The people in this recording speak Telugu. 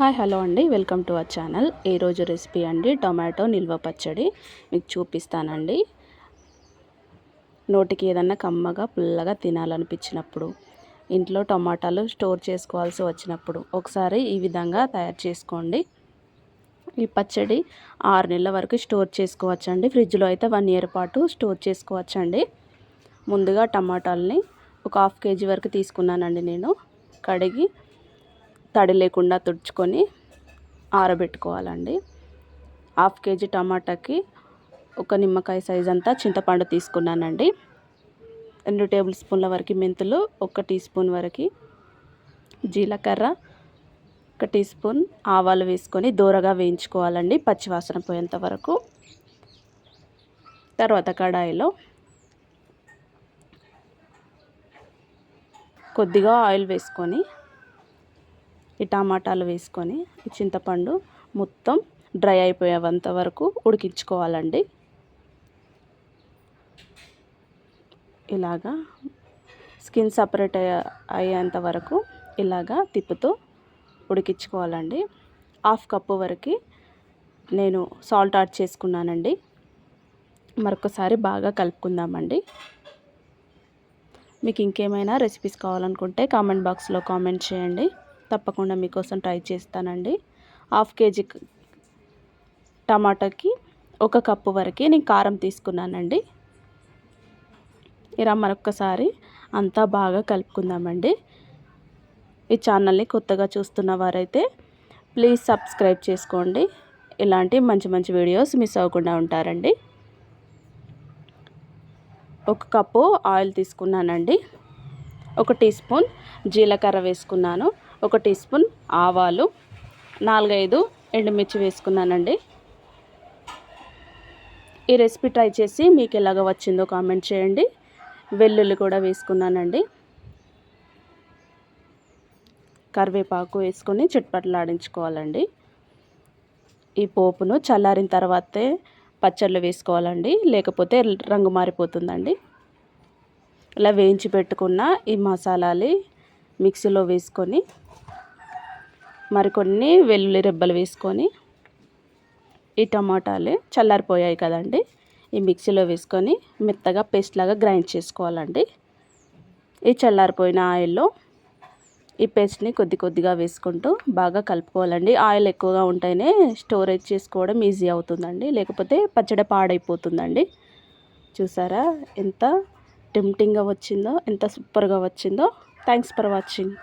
హాయ్ హలో అండి. Welcome to our channel. ఈరోజు రెసిపీ అండి టొమాటో నిల్వ పచ్చడి. మీకు చూపిస్తానండి. నోటికి ఏదన్నా కమ్మగా పుల్లగా తినాలనిపించినప్పుడు ఇంట్లో టమాటాలు స్టోర్ చేసుకోవాల్సి వచ్చినప్పుడు ఒకసారి ఈ విధంగా తయారు చేసుకోండి. ఈ పచ్చడి ఆరు నెలల వరకు స్టోర్ చేసుకోవచ్చండి. ఫ్రిడ్జ్లో అయితే వన్ ఇయర్ పాటు స్టోర్ చేసుకోవచ్చండి. ముందుగా టమాటాలని ఒక హాఫ్ కేజీ వరకు తీసుకున్నానండి నేను. కడిగి తడి లేకుండా తుడుచుకొని ఆరబెట్టుకోవాలండి. హాఫ్ కేజీ టమాటాకి ఒక నిమ్మకాయ సైజ్ అంతా చింతపండు తీసుకున్నానండి. రెండు టేబుల్ స్పూన్ల వరకు మెంతులు ఒక టీ స్పూన్ వరకు జీలకర్ర ఒక టీ స్పూన్ ఆవాలు వేసుకొని దూరగా వేయించుకోవాలండి పచ్చివాసన పోయేంత వరకు. తర్వాత కడాయిలో కొద్దిగా ఆయిల్ వేసుకొని ఈ టమాటాలు వేసుకొని ఈ చింతపండు మొత్తం డ్రై అయిపోయేంత వరకు ఉడికించుకోవాలండి. ఇలాగా స్కిన్ సపరేట్ అయ్యేంత వరకు ఇలాగా తిప్పుతూ ఉడికించుకోవాలండి. హాఫ్ కప్పు వరకు నేను సాల్ట్ యాడ్ చేసుకున్నానండి. మరొకసారి బాగా కలుపుకుందామండి. మీకు ఇంకేమైనా రెసిపీస్ కావాలనుకుంటే కామెంట్ బాక్స్లో కామెంట్ చేయండి. తప్పకుండా మీకోసం ట్రై చేస్తానండి. హాఫ్ కేజీ టమాటాకి ఒక కప్పు వరకు నేను కారం తీసుకున్నానండి. ఇలా మరొక్కసారి అంతా బాగా కలుపుకుందామండి. ఈ ఛానల్ని కొత్తగా చూస్తున్న వారైతే ప్లీజ్ సబ్స్క్రైబ్ చేసుకోండి. ఇలాంటి మంచి మంచి వీడియోస్ మిస్ అవ్వకుండా ఉంటారండి. ఒక కప్పు ఆయిల్ తీసుకున్నానండి. ఒక టీ స్పూన్ జీలకర్ర వేసుకున్నాను. ఒక టీ స్పూన్ ఆవాలు నాలుగైదు ఎండుమిర్చి వేసుకున్నానండి. ఈ రెసిపీ ట్రై చేసి మీకు ఎలాగ వచ్చిందో కామెంట్ చేయండి. వెల్లుల్లి కూడా వేసుకున్నానండి. కరివేపాకు వేసుకొని ఆడించుకోవాలండి ఈ పోపును చల్లారిన తర్వాతే పచ్చళ్ళు వేసుకోవాలండి. లేకపోతే రంగు మారిపోతుందండి. ఇలా వేయించి పెట్టుకున్న ఈ మసాలాలు మిక్సీలో వేసుకొని మరికొన్ని వెల్లుల్లి రెబ్బలు వేసుకొని ఈ టమాటాలు చల్లారిపోయాయి కదండి. ఈ మిక్సీలో వేసుకొని మెత్తగా పేస్ట్ లాగా గ్రైండ్ చేసుకోవాలండి. ఈ చల్లారిపోయిన ఆయిల్లో ఈ పేస్ట్ని కొద్ది కొద్దిగా వేసుకుంటూ బాగా కలుపుకోవాలండి. ఆయిల్ ఎక్కువగా ఉంటేనే స్టోరేజ్ చేసుకోవడం ఈజీ అవుతుందండి. లేకపోతే పచ్చడి పాడైపోతుందండి. చూసారా ఎంత టెంప్టింగ్గా వచ్చిందో ఎంత సూపర్గా వచ్చిందో. Thanks for watching.